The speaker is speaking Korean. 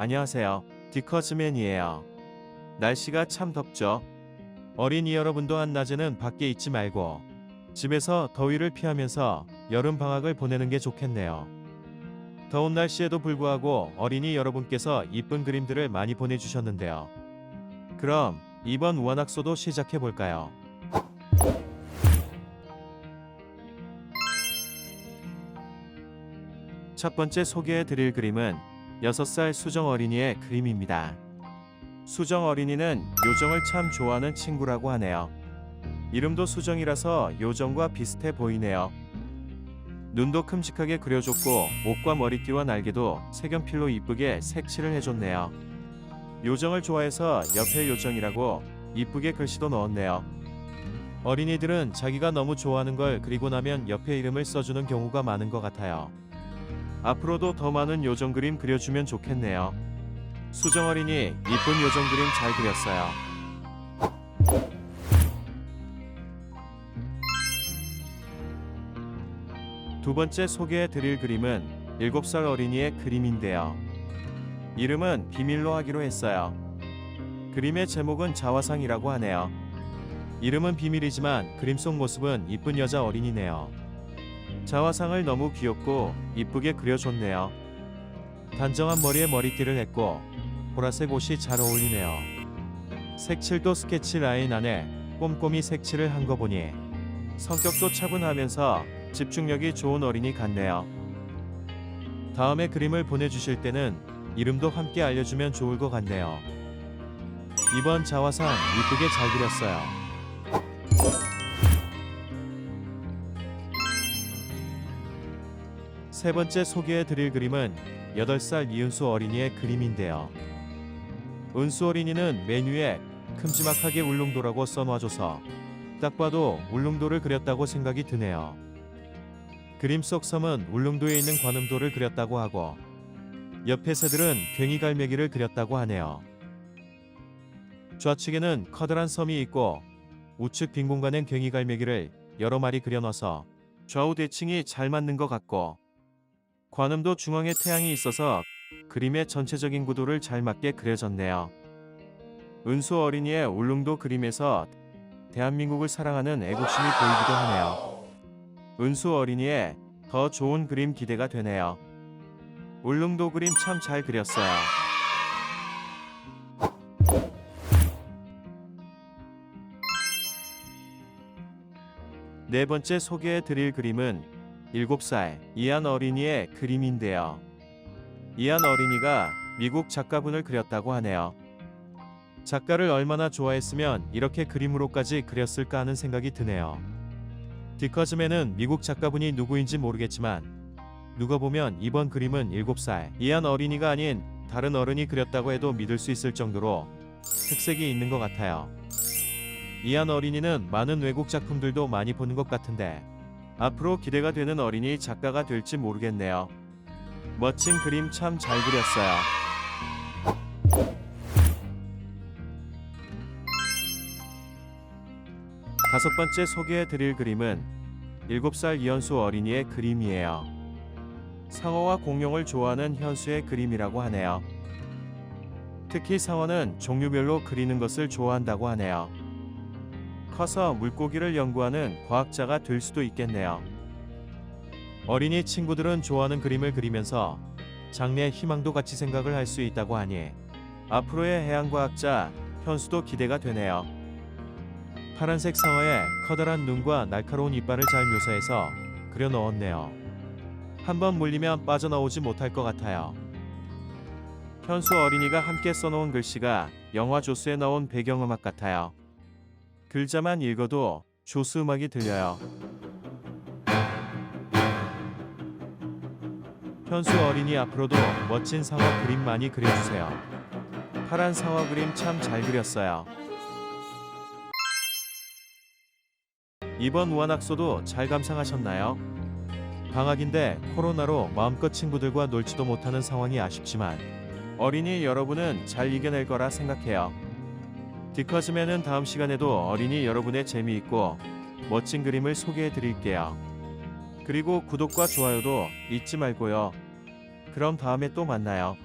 안녕하세요. 디커즈맨이에요. 날씨가 참 덥죠? 어린이 여러분도 한낮에는 밖에 있지 말고 집에서 더위를 피하면서 여름 방학을 보내는 게 좋겠네요. 더운 날씨에도 불구하고 어린이 여러분께서 이쁜 그림들을 많이 보내주셨는데요. 그럼 이번 우한학소도 시작해 볼까요? 첫 번째 소개해 드릴 그림은 6살 수정 어린이의 그림입니다. 수정 어린이는 요정을 참 좋아하는 친구라고 하네요. 이름도 수정이라서 요정과 비슷해 보이네요. 눈도 큼직하게 그려줬고 옷과 머리띠와 날개도 색연필로 이쁘게 색칠을 해줬네요. 요정을 좋아해서 옆에 요정이라고 이쁘게 글씨도 넣었네요. 어린이들은 자기가 너무 좋아하는 걸 그리고 나면 옆에 이름을 써주는 경우가 많은 것 같아요. 앞으로도 더 많은 요정 그림 그려주면 좋겠네요. 수정 어린이 이쁜 요정 그림 잘 그렸어요. 두 번째 소개해 드릴 그림은 7살 어린이의 그림인데요. 이름은 비밀로 하기로 했어요. 그림의 제목은 자화상이라고 하네요. 이름은 비밀이지만 그림 속 모습은 이쁜 여자 어린이네요. 자화상을 너무 귀엽고 이쁘게 그려줬네요. 단정한 머리에 머리띠를 했고 보라색 옷이 잘 어울리네요. 색칠도 스케치 라인 안에 꼼꼼히 색칠을 한 거 보니 성격도 차분하면서 집중력이 좋은 어린이 같네요. 다음에 그림을 보내주실 때는 이름도 함께 알려주면 좋을 것 같네요. 이번 자화상 이쁘게 잘 그렸어요. 세 번째 소개해 드릴 그림은 8살 이은수 어린이의 그림인데요. 은수 어린이는 메뉴에 큼지막하게 울릉도라고 써놔줘서 딱 봐도 울릉도를 그렸다고 생각이 드네요. 그림 속 섬은 울릉도에 있는 관음도를 그렸다고 하고 옆에 새들은 괭이 갈매기를 그렸다고 하네요. 좌측에는 커다란 섬이 있고 우측 빈 공간엔 괭이 갈매기를 여러 마리 그려넣어서 좌우 대칭이 잘 맞는 것 같고 관음도 중앙에 태양이 있어서 그림의 전체적인 구도를 잘 맞게 그려졌네요. 은수 어린이의 울릉도 그림에서 대한민국을 사랑하는 애국심이 보이기도 하네요. 은수 어린이의 더 좋은 그림 기대가 되네요. 울릉도 그림 참 잘 그렸어요. 네 번째 소개해 드릴 그림은 7살 이한 어린이의 그림인데요. 이한 어린이가 미국 작가분을 그렸다고 하네요. 작가를 얼마나 좋아했으면 이렇게 그림으로까지 그렸을까 하는 생각이 드네요. 디커즈맨은 미국 작가분이 누구인지 모르겠지만 누가 보면 이번 그림은 7살 이한 어린이가 아닌 다른 어른이 그렸다고 해도 믿을 수 있을 정도로 특색이 있는 것 같아요. 이한 어린이는 많은 외국 작품들도 많이 보는 것 같은데 앞으로 기대가 되는 어린이 작가가 될지 모르겠네요. 멋진 그림 참 잘 그렸어요. 다섯 번째 소개해 드릴 그림은 7살 이현수 어린이의 그림이에요. 상어와 공룡을 좋아하는 현수의 그림이라고 하네요. 특히 상어는 종류별로 그리는 것을 좋아한다고 하네요. 커서 물고기를 연구하는 과학자가 될 수도 있겠네요. 어린이 친구들은 좋아하는 그림을 그리면서 장래의 희망도 같이 생각을 할 수 있다고 하니 앞으로의 해양과학자 현수도 기대가 되네요. 파란색 상어의 커다란 눈과 날카로운 이빨을 잘 묘사해서 그려 넣었네요. 한번 물리면 빠져나오지 못할 것 같아요. 현수 어린이가 함께 써놓은 글씨가 영화 조스에 나온 배경음악 같아요. 글자만 읽어도 조스 음악이 들려요. 현수 어린이 앞으로도 멋진 상어 그림 많이 그려주세요. 파란 상어 그림 참 잘 그렸어요. 이번 우한학소도 잘 감상하셨나요? 방학인데 코로나로 마음껏 친구들과 놀지도 못하는 상황이 아쉽지만 어린이 여러분은 잘 이겨낼 거라 생각해요. 디커즈맨은 다음 시간에도 어린이 여러분의 재미있고 멋진 그림을 소개해 드릴게요. 그리고 구독과 좋아요도 잊지 말고요. 그럼 다음에 또 만나요.